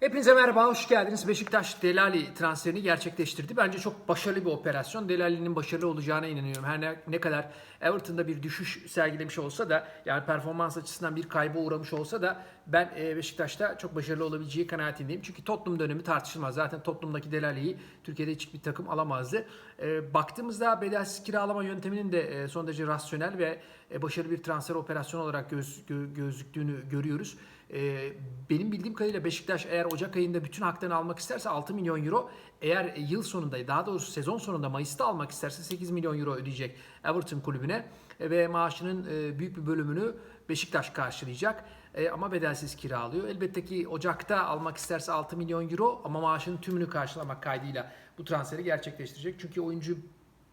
Hepinize merhaba, hoş geldiniz. Beşiktaş Delali transferini gerçekleştirdi. Bence çok başarılı bir operasyon. Delali'nin başarılı olacağına inanıyorum. Her ne, ne kadar Everton'da bir düşüş sergilemiş olsa da, yani performans açısından bir kayba uğramış olsa da ben e, Beşiktaş'ta çok başarılı olabileceği kanaatindeyim. Çünkü Tottenham dönemi tartışılmaz. Zaten Tottenham'daki Delali'yi Türkiye'de hiçbir takım alamazdı. E, baktığımızda bedelsiz kiralama yönteminin de e, son derece rasyonel ve başarılı bir transfer operasyonu olarak göz, gö- gözüktüğünü görüyoruz. Ee, benim bildiğim kadarıyla Beşiktaş eğer Ocak ayında bütün haklarını almak isterse 6 milyon euro, eğer yıl sonunda daha doğrusu sezon sonunda Mayıs'ta almak isterse 8 milyon euro ödeyecek Everton kulübüne E, ve maaşının e, büyük bir bölümünü Beşiktaş karşılayacak. E, ama bedelsiz kiralıyor. Elbette ki Ocak'ta almak isterse 6 milyon euro ama maaşının tümünü karşılamak kaydıyla bu transferi gerçekleştirecek. Çünkü oyuncu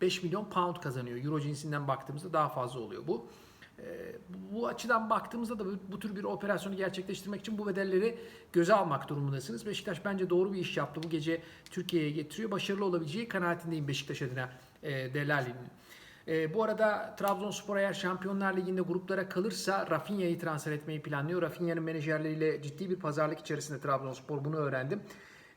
5 milyon pound kazanıyor. Euro cinsinden baktığımızda daha fazla oluyor bu. Ee, bu açıdan baktığımızda da bu, tür bir operasyonu gerçekleştirmek için bu bedelleri göze almak durumundasınız. Beşiktaş bence doğru bir iş yaptı. Bu gece Türkiye'ye getiriyor. Başarılı olabileceği kanaatindeyim Beşiktaş adına e, Delali'nin. E, bu arada Trabzonspor eğer Şampiyonlar Ligi'nde gruplara kalırsa Rafinha'yı transfer etmeyi planlıyor. Rafinha'nın menajerleriyle ciddi bir pazarlık içerisinde Trabzonspor bunu öğrendim.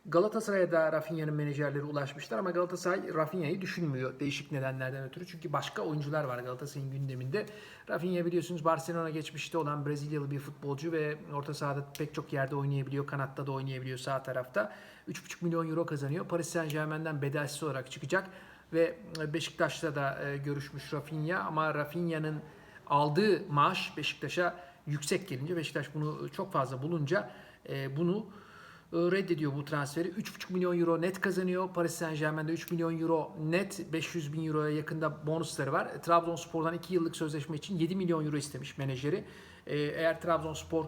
Galatasaray'a da Rafinha'nın menajerleri ulaşmışlar ama Galatasaray Rafinha'yı düşünmüyor değişik nedenlerden ötürü. Çünkü başka oyuncular var Galatasaray'ın gündeminde. Rafinha biliyorsunuz Barcelona geçmişte olan Brezilyalı bir futbolcu ve orta sahada pek çok yerde oynayabiliyor. Kanatta da oynayabiliyor sağ tarafta. 3,5 milyon euro kazanıyor. Paris Saint Germain'den bedelsiz olarak çıkacak. Ve Beşiktaş'ta da e, görüşmüş Rafinha ama Rafinha'nın aldığı maaş Beşiktaş'a yüksek gelince Beşiktaş bunu çok fazla bulunca e, bunu e, reddediyor bu transferi. 3,5 milyon euro net kazanıyor. Paris Saint Germain'de 3 milyon euro net 500 bin euroya yakında bonusları var. Trabzonspor'dan 2 yıllık sözleşme için 7 milyon euro istemiş menajeri. E, Eğer Trabzonspor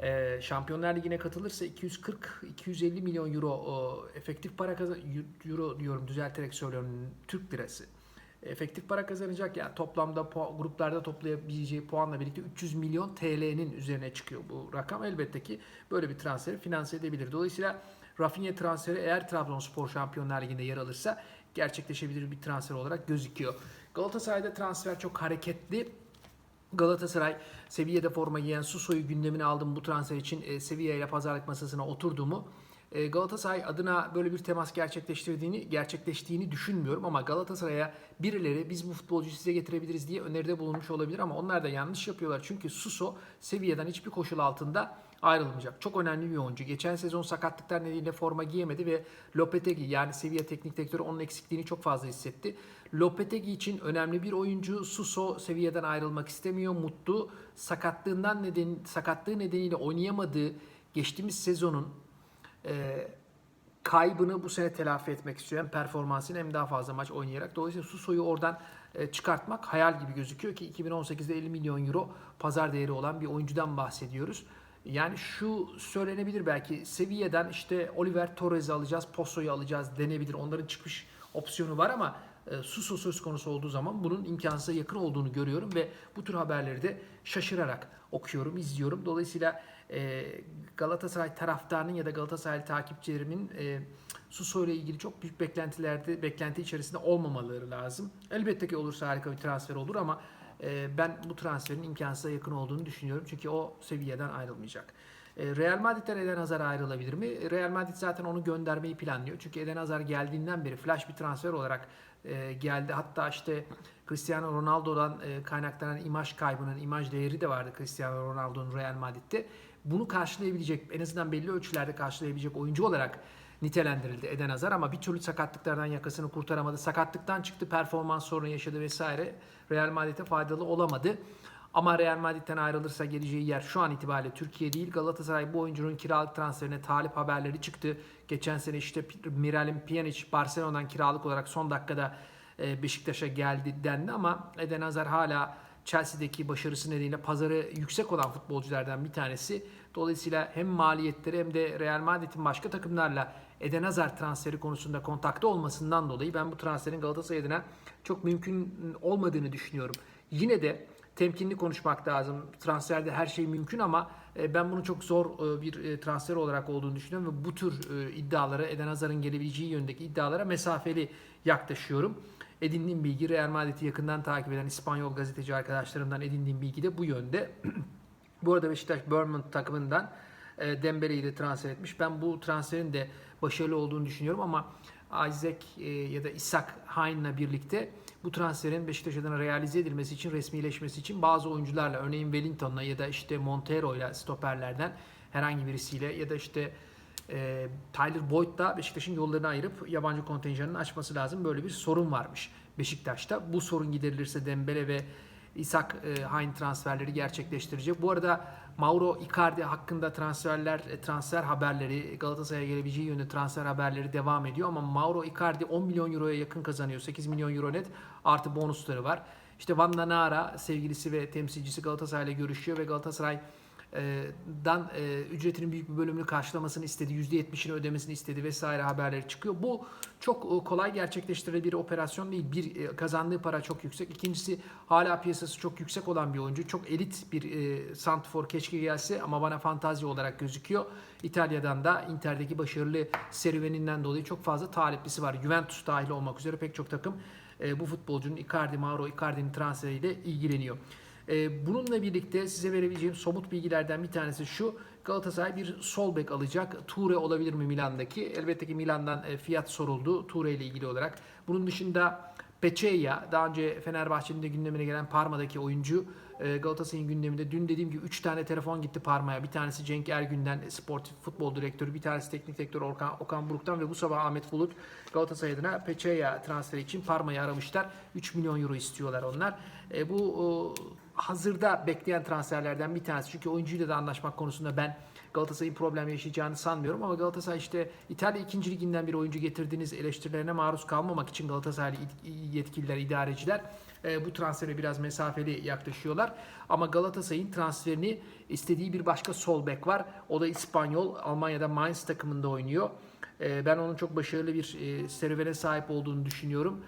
e, Şampiyonlar Ligi'ne katılırsa 240-250 milyon euro e, efektif para kazan euro diyorum düzelterek söylüyorum Türk lirası efektif para kazanacak. Yani toplamda gruplarda toplayabileceği puanla birlikte 300 milyon TL'nin üzerine çıkıyor bu rakam. Elbette ki böyle bir transferi finanse edebilir. Dolayısıyla Rafinha transferi eğer Trabzonspor Şampiyonlar Ligi'nde yer alırsa gerçekleşebilir bir transfer olarak gözüküyor. Galatasaray'da transfer çok hareketli. Galatasaray Sevilla'da forma giyen Suso'yu gündemine aldım bu transfer için e, Sevilla ile pazarlık masasına oturduğumu. E, Galatasaray adına böyle bir temas gerçekleştirdiğini gerçekleştiğini düşünmüyorum ama Galatasaray'a birileri biz bu futbolcuyu size getirebiliriz diye öneride bulunmuş olabilir ama onlar da yanlış yapıyorlar. Çünkü Suso Sevilla'dan hiçbir koşul altında ayrılmayacak. Çok önemli bir oyuncu. Geçen sezon sakatlıklar nedeniyle forma giyemedi ve Lopetegui yani Sevilla teknik direktörü onun eksikliğini çok fazla hissetti. Lopetegui için önemli bir oyuncu. Suso Sevilla'dan ayrılmak istemiyor. Mutlu sakatlığından neden sakatlığı nedeniyle oynayamadığı geçtiğimiz sezonun e, kaybını bu sene telafi etmek istiyor. Hem performansını hem daha fazla maç oynayarak. Dolayısıyla Suso'yu oradan e, çıkartmak hayal gibi gözüküyor ki 2018'de 50 milyon euro pazar değeri olan bir oyuncudan bahsediyoruz. Yani şu söylenebilir belki Sevilla'dan işte Oliver Torres'i alacağız, Posso'yu alacağız denebilir. Onların çıkmış opsiyonu var ama e, Suso söz konusu olduğu zaman bunun imkansıza yakın olduğunu görüyorum ve bu tür haberleri de şaşırarak okuyorum, izliyorum. Dolayısıyla e, Galatasaray taraftarının ya da Galatasaray takipçilerimin e, Suso ile ilgili çok büyük beklentilerde beklenti içerisinde olmamaları lazım. Elbette ki olursa harika bir transfer olur ama e, ben bu transferin imkansıza yakın olduğunu düşünüyorum. Çünkü o seviyeden ayrılmayacak. E, Real Madrid'den Eden Hazar ayrılabilir mi? Real Madrid zaten onu göndermeyi planlıyor. Çünkü Eden Hazar geldiğinden beri flash bir transfer olarak e, geldi. Hatta işte Cristiano Ronaldo'dan e, kaynaklanan imaj kaybının imaj değeri de vardı Cristiano Ronaldo'nun Real Madrid'de. Bunu karşılayabilecek, en azından belli ölçülerde karşılayabilecek oyuncu olarak nitelendirildi Eden Hazar ama bir türlü sakatlıklardan yakasını kurtaramadı. Sakatlıktan çıktı, performans sorunu yaşadı vesaire. Real Madrid'e faydalı olamadı. Ama Real Madrid'den ayrılırsa geleceği yer şu an itibariyle Türkiye değil. Galatasaray bu oyuncunun kiralık transferine talip haberleri çıktı. Geçen sene işte Miralem Pjanic Barcelona'dan kiralık olarak son dakikada e, Beşiktaş'a geldi dendi ama Eden Hazar hala Chelsea'deki başarısı nedeniyle pazarı yüksek olan futbolculardan bir tanesi. Dolayısıyla hem maliyetleri hem de Real Madrid'in başka takımlarla Eden Hazar transferi konusunda kontakta olmasından dolayı ben bu transferin Galatasaray adına çok mümkün olmadığını düşünüyorum. Yine de temkinli konuşmak lazım. Transferde her şey mümkün ama e, ben bunu çok zor e, bir e, transfer olarak olduğunu düşünüyorum ve bu tür iddialara Eden Hazar'ın gelebileceği yöndeki iddialara mesafeli yaklaşıyorum. Edindiğim bilgi Real Madrid'i yakından takip eden İspanyol gazeteci arkadaşlarımdan edindiğim bilgi de bu yönde. bu arada Beşiktaş Bournemouth takımından Dembele'yi de transfer etmiş. Ben bu transferin de başarılı olduğunu düşünüyorum ama Isaac e, ya da Isak Hain'le birlikte bu transferin Beşiktaş adına realize edilmesi için, resmileşmesi için bazı oyuncularla örneğin Wellington'la ya da işte Montero'yla stoperlerden herhangi birisiyle ya da işte e, Tyler Boyd'la Beşiktaş'ın yollarını ayırıp yabancı kontenjanını açması lazım. Böyle bir sorun varmış Beşiktaş'ta. Bu sorun giderilirse Dembele ve Isak e, Hain transferleri gerçekleştirecek. Bu arada Mauro Icardi hakkında transferler, e, transfer haberleri, Galatasaray'a gelebileceği yönde transfer haberleri devam ediyor. Ama Mauro Icardi 10 milyon euroya yakın kazanıyor. 8 milyon euro net artı bonusları var. İşte Van Nara sevgilisi ve temsilcisi Galatasaray'la görüşüyor ve Galatasaray dan e, ücretinin büyük bir bölümünü karşılamasını istedi, %70'ini ödemesini istedi vesaire haberleri çıkıyor. Bu çok e, kolay gerçekleştirilebilir operasyon değil. Bir e, kazandığı para çok yüksek. İkincisi hala piyasası çok yüksek olan bir oyuncu. Çok elit bir e, santrfor keşke gelse ama bana fantazi olarak gözüküyor. İtalya'dan da Inter'deki başarılı serüveninden dolayı çok fazla taliplisi var. Juventus dahil olmak üzere pek çok takım e, bu futbolcunun Icardi, Mauro Icardi'nin transferiyle ilgileniyor. Ee, bununla birlikte size verebileceğim somut bilgilerden bir tanesi şu. Galatasaray bir sol bek alacak. Ture olabilir mi Milan'daki? Elbette ki Milan'dan e, fiyat soruldu Ture ile ilgili olarak. Bunun dışında Peçeya, daha önce Fenerbahçe'nin de gündemine gelen Parma'daki oyuncu e, Galatasaray'ın gündeminde. Dün dediğim gibi 3 tane telefon gitti Parma'ya. Bir tanesi Cenk Ergün'den sportif futbol direktörü, bir tanesi teknik direktör Okan, Okan Buruk'tan ve bu sabah Ahmet Bulut Galatasaray adına Peçeya transferi için Parma'yı aramışlar. 3 milyon euro istiyorlar onlar. E, bu hazırda bekleyen transferlerden bir tanesi. Çünkü oyuncuyla da anlaşmak konusunda ben Galatasaray'ın problem yaşayacağını sanmıyorum ama Galatasaray işte İtalya 2. liginden bir oyuncu getirdiğiniz eleştirilerine maruz kalmamak için Galatasaraylı yetkililer, idareciler e, bu transfere biraz mesafeli yaklaşıyorlar. Ama Galatasaray'ın transferini istediği bir başka sol bek var. O da İspanyol. Almanya'da Mainz takımında oynuyor. E, ben onun çok başarılı bir e, serüvene sahip olduğunu düşünüyorum.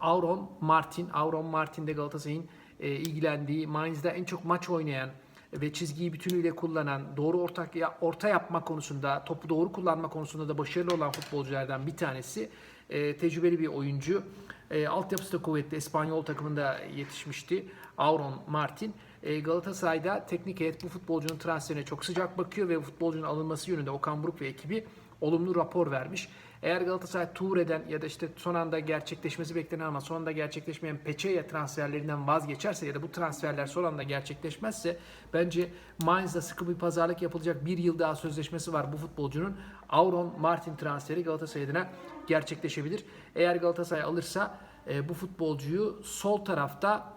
Auron Martin. Auron Martin de Galatasaray'ın ilgilendiği Mainz'da en çok maç oynayan ve çizgiyi bütünüyle kullanan, doğru ortak orta yapma konusunda, topu doğru kullanma konusunda da başarılı olan futbolculardan bir tanesi. E, tecrübeli bir oyuncu. E, altyapısı da kuvvetli. İspanyol takımında yetişmişti. Auron Martin. E, Galatasaray'da teknik heyet bu futbolcunun transferine çok sıcak bakıyor ve futbolcunun alınması yönünde Okan Buruk ve ekibi olumlu rapor vermiş. Eğer Galatasaray Tuğre'den ya da işte son anda gerçekleşmesi beklenen ama son anda gerçekleşmeyen Peçeya transferlerinden vazgeçerse ya da bu transferler son anda gerçekleşmezse bence Mainz'da sıkı bir pazarlık yapılacak bir yıl daha sözleşmesi var bu futbolcunun. Auron Martin transferi Galatasaray adına gerçekleşebilir. Eğer Galatasaray alırsa e, bu futbolcuyu sol tarafta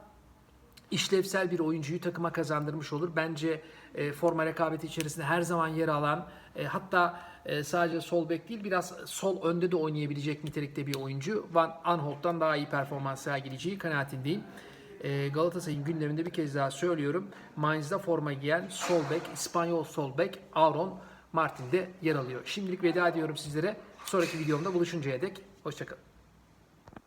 işlevsel bir oyuncuyu takıma kazandırmış olur. Bence e, forma rekabeti içerisinde her zaman yer alan e, hatta e, sadece sol bek değil biraz sol önde de oynayabilecek nitelikte bir oyuncu. Van Aanholt'tan daha iyi performans sergileyeceği kanaatindeyim. E, Galatasaray'ın gündeminde bir kez daha söylüyorum. Mainz'da forma giyen sol bek, İspanyol sol bek Aaron Martin'de yer alıyor. Şimdilik veda ediyorum sizlere. Sonraki videomda buluşuncaya dek hoşçakalın.